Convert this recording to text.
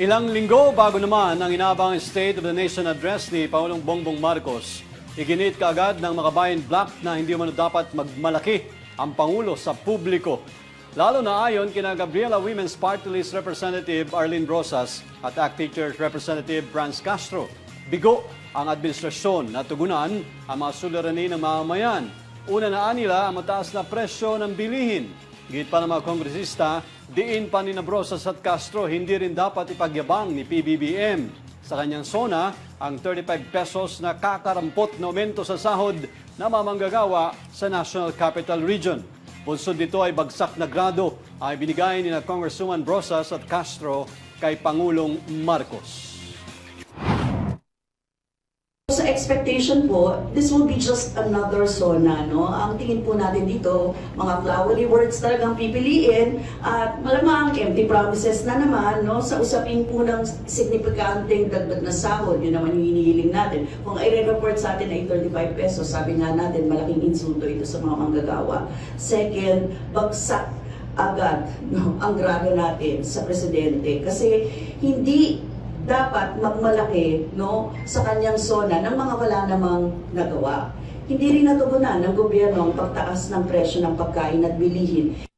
Ilang linggo bago naman ang inabang State of the Nation Address ni Pangulong Bongbong Marcos, iginit kaagad ng mga bayan black na hindi man dapat magmalaki ang Pangulo sa publiko. Lalo na ayon kina Gabriela Women's Party List Representative Arlene Rosas at ACT Teachers Representative Franz Castro. Bigo ang administrasyon na tugunan ang mga suliranin ng mamamayan. Una na nila ang mataas na presyo ng bilihin Git pa ng mga kongresista, diin pa ni Nabrosas at Castro hindi rin dapat ipagyabang ni PBBM. Sa kanyang sona, ang 35 pesos na kakarampot na aumento sa sahod na mamanggagawa sa National Capital Region. Bunsod dito ay bagsak na grado ay binigay ni na Congresswoman Brosas at Castro kay Pangulong Marcos. Expectation po, this will be just another zona, no? Ang tingin po natin dito, mga flowery words talagang pipiliin at malamang empty promises na naman, no? Sa usapin po ng signifikanteng dagdag na sahod, yun naman yung hinihiling natin. Kung i-report sa atin ay 35 pesos, sabi nga natin, malaking insulto ito sa mga manggagawa. Second, bagsak agad no, ang grado natin sa presidente kasi hindi dapat magmalaki no sa kanyang zona ng mga wala namang nagawa. Hindi rin natugunan ng gobyerno ang pagtaas ng presyo ng pagkain at bilihin.